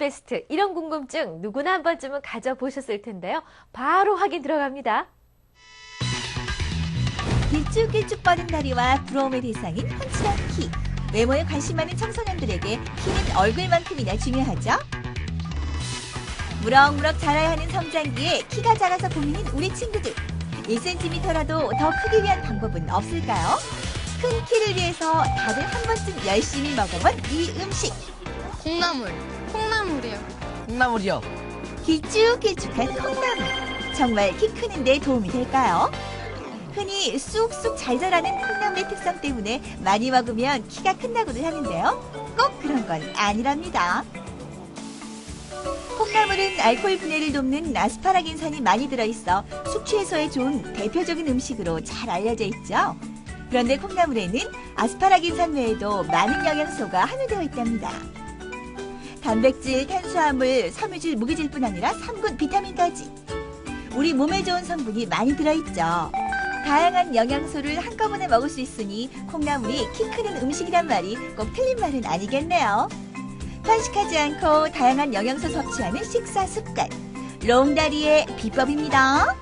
베스트 이런 궁금증 누구나 한 번쯤은 가져보셨을 텐데요. 바로 확인 들어갑니다. 길쭉길쭉 뻗은 다리와 부러움의 대상인 훤칠한 키. 외모에 관심 많은 청소년들에게 키는 얼굴만큼이나 중요하죠. 무럭무럭 자라야 하는 성장기에 키가 작아서 고민인 우리 친구들. 1cm라도 더 크기 위한 방법은 없을까요? 큰 키를 위해서 다들 한 번쯤 열심히 먹어본 이 음식. 콩나물. 콩나물이요. 콩나물이요. 길쭉길쭉한 콩나물. 정말 키 크는 데 도움이 될까요? 흔히 쑥쑥 잘 자라는 콩나물의 특성 때문에 많이 먹으면 키가 큰다고들 하는데요. 꼭 그런 건 아니랍니다. 콩나물은 알코올 분해를 돕는 아스파라긴산이 많이 들어있어 숙취 해소에 좋은 대표적인 음식으로 잘 알려져 있죠. 그런데 콩나물에는 아스파라긴산 외에도 많은 영양소가 함유되어 있답니다. 단백질, 탄수화물, 섬유질, 무기질뿐 아니라 3군 비타민까지 우리 몸에 좋은 성분이 많이 들어있죠. 다양한 영양소를 한꺼번에 먹을 수 있으니 콩나물이 키 크는 음식이란 말이 꼭 틀린 말은 아니겠네요. 편식하지 않고 다양한 영양소 섭취하는 식사 습관. 롱다리의 비법입니다.